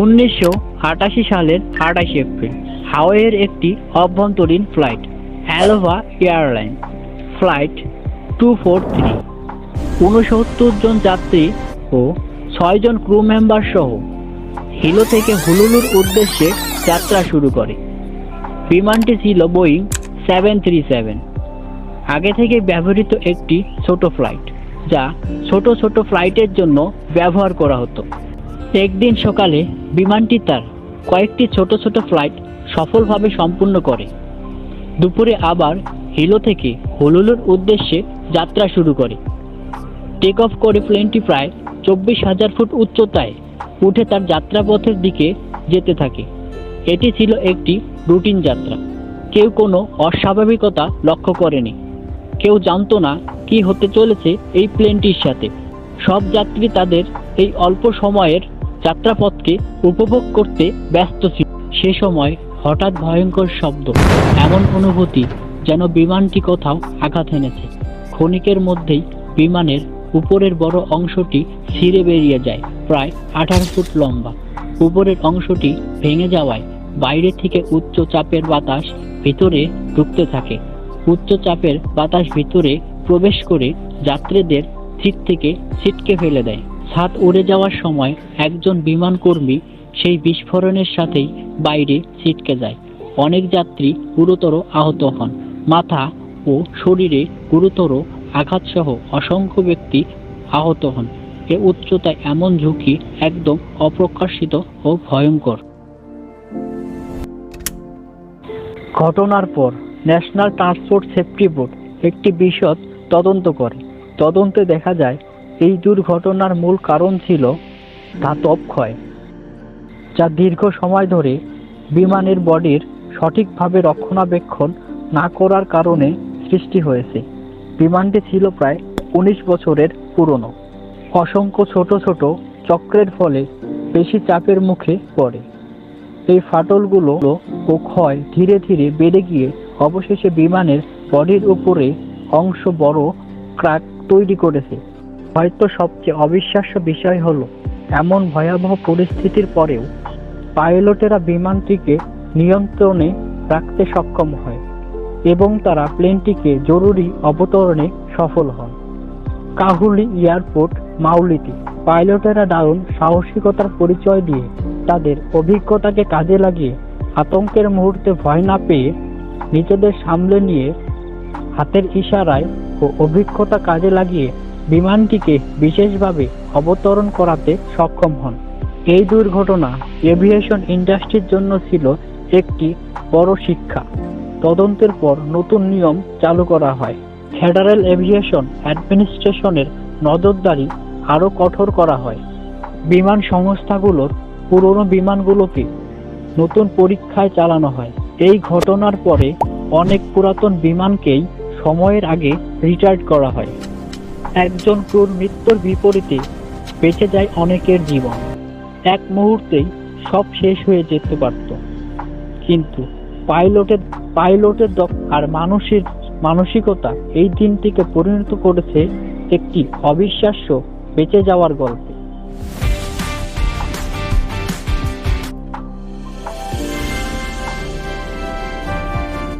উনিশশো আটাশি সালের আটাশে এপ্রিল হাওয়াইয়ের একটি অভ্যন্তরীণ flight, Aloha airline flight two four three. ঊনসত্তর জন যাত্রী ও ছয়জন ক্রু মেম্বার সহ হিলো থেকে হুলুলুর উদ্দেশ্যে যাত্রা শুরু করে। বিমানটি ছিল বোয়িং সেভেন থ্রি সেভেন। আগে থেকে ব্যবহৃত একটি ছোট ফ্লাইট, যা ছোট ছোট ফ্লাইটের জন্য ব্যবহার করা হতো। একদিন সকালে বিমানটি তার কয়েকটি ছোট ছোট ফ্লাইট সফলভাবে সম্পূর্ণ করে। দুপুরে আবার হিলো থেকে হুলুলুর উদ্দেশ্যে যাত্রা শুরু করে। টেক অফ করে প্লেনটি প্রায় চব্বিশ হাজার ফুট উচ্চতায় উঠে তার যাত্রাপথের দিকে যেতে থাকে। এটি ছিল একটি রুটিন যাত্রা। কেউ কোনো অস্বাভাবিকতা লক্ষ্য করেনি। কেউ জানতো না কি হতে চলেছে এই প্লেনটির সাথে। সব যাত্রী তাদের এই অল্প সময়ের যাত্রাপথকে উপভোগ করতে ব্যস্ত ছিল। সে সময় হঠাৎ ভয়ঙ্কর শব্দ, এমন অনুভূতি যেন বিমানটি কোথাও আঘাত এনেছে। ক্ষণিকের মধ্যেই বিমানের উপরের বড় অংশটি ছিঁড়ে বেরিয়ে যায়, প্রায় আঠারো ফুট লম্বা। উপরের অংশটি ভেঙে যাওয়ায় বাইরে থেকে উচ্চ চাপের বাতাস ভিতরে ঢুকতে থাকে। উচ্চ চাপের বাতাস ভিতরে প্রবেশ করে যাত্রীদের সিট থেকে ছিটকে ফেলে দেয়। ছাদ উড়ে যাওয়ার সময় একজন বিমান কর্মী সেই বিস্ফোরণের সাথেই বাইরে ছিটকে যায়। অনেক যাত্রী গুরুতর আহত হন। মাথা ও শরীরে গুরুতর আঘাতসহ অসংখ্য ব্যক্তি আহত হন। এ উচ্চতায় এমন ঝুঁকি একদম অপ্রকাশিত ও ভয়ঙ্কর। ঘটনার পর ন্যাশনাল ট্রান্সপোর্ট সেফটি বোর্ড একটি বিশদ তদন্ত করে। তদন্তে দেখা যায় এই দুর্ঘটনার মূল কারণ ছিল ধাতব ক্ষয় যা দীর্ঘ সময় ধরে বিমানের বডির সঠিকভাবে রক্ষণাবেক্ষণ না করার কারণে সৃষ্টি হয়েছে। বিমানটি ছিল প্রায় উনিশ বছরের পুরনো। অসংখ্য ছোট ছোট চক্রের ফলে বেশি চাপের মুখে পড়ে। এই ফাটলগুলো ও ক্ষয় ধীরে ধীরে বেড়ে গিয়ে অবশেষে বিমানের বডির উপরে অংশ বড় ক্র্যাক তৈরি করেছে। হয়তো সবচেয়ে অবিশ্বাস্য বিষয় হলো, এমন ভয়াবহ পরিস্থিতির পরেও পাইলটেরা বিমানটিকে নিয়ন্ত্রণে রাখতে সক্ষম হয় এবং তারা প্লেনটিকে জরুরি অবতরণে সফল হন। কাহুলি এয়ারপোর্ট মাউলিতে পাইলটেরা দারুণ সাহসিকতার পরিচয় দিয়ে তাদের অভিজ্ঞতাকে কাজে লাগিয়ে আতঙ্কের মুহূর্তে ভয় না পেয়ে নিজেদের সামলে নিয়ে হাতের ইশারায় ও অভিজ্ঞতা কাজে লাগিয়ে বিমানটিকে বিশেষভাবে অবতরণ করাতে সক্ষম হন। এই দুর্ঘটনা এভিয়েশন ইন্ডাস্ট্রির জন্য ছিল একটি বড় শিক্ষা। তদন্তের পর নতুন নিয়ম চালু করা হয়। ফেডারেল এভিয়েশন অ্যাডমিনিস্ট্রেশনের নজরদারি আরও কঠোর করা হয়। বিমান সংস্থাগুলোর পুরনো বিমানগুলোকে নতুন পরীক্ষায় চালানো হয়। এই ঘটনার পরে অনেক পুরাতন বিমানকেই সময়ের আগে রিটায়ার্ড করা হয়। একজন ক্রুর মৃত্যুর বিপরীতে বেঁচে যায় অনেকের জীবন। এক মুহূর্তেই সব শেষ হয়ে যেতে পারত। কিন্তু পাইলটের পাইলটের আর মানুষের মানসিকতা এই দিনটিকে পরিণত করেছে একটি অবিশ্বাস্য বেঁচে যাওয়ার গল্পে।